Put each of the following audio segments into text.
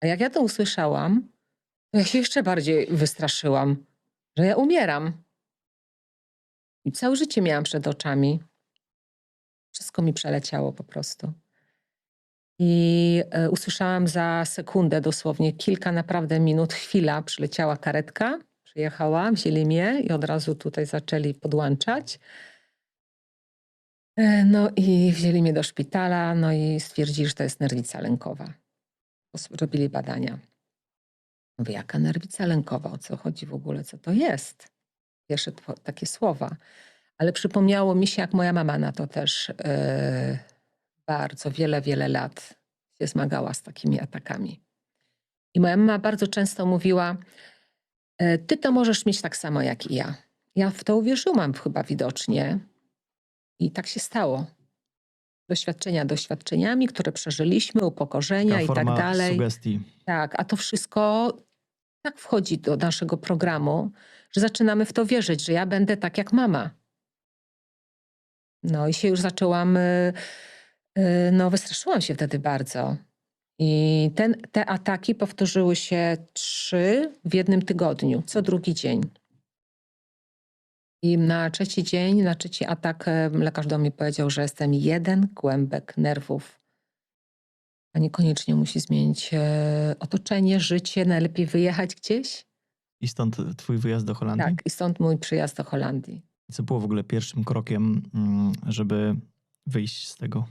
A jak ja to usłyszałam, to ja się jeszcze bardziej wystraszyłam, że ja umieram. I całe życie miałam przed oczami. Wszystko mi przeleciało po prostu. I e, usłyszałam za sekundę, dosłownie kilka naprawdę minut, chwila, przyleciała karetka, przyjechała, wzięli mnie i od razu tutaj zaczęli podłączać. E, No i wzięli mnie do szpitala, no i stwierdzili, że to jest nerwica lękowa. Robili badania. Mówię, jaka nerwica lękowa? O co chodzi w ogóle? Co to jest? Pierwsze takie słowa. Ale przypomniało mi się, jak moja mama na to też e, bardzo wiele, wiele lat się zmagała z takimi atakami. I moja mama bardzo często mówiła, e, ty to możesz mieć tak samo jak i ja. Ja w to uwierzyłam chyba widocznie. I tak się stało. Doświadczenia doświadczeniami, które przeżyliśmy, upokorzenia i tak forma dalej. sugestii. Tak, a to wszystko tak wchodzi do naszego programu, że zaczynamy w to wierzyć, że ja będę tak jak mama. No i się już zaczęłam, y, y, no wystraszyłam się wtedy bardzo. I ten, te ataki powtórzyły się trzy w jednym tygodniu, co drugi dzień. I na trzeci dzień, na trzeci atak lekarz do mnie powiedział, że jestem jeden kłębek nerwów. A niekoniecznie musi zmienić e, otoczenie, życie, najlepiej wyjechać gdzieś. I stąd twój wyjazd do Holandii? Tak, i stąd mój przyjazd do Holandii. Co było w ogóle pierwszym krokiem, mm, żeby wyjść z tego?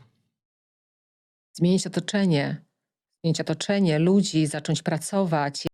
Zmienić otoczenie, zmienić otoczenie ludzi, zacząć pracować.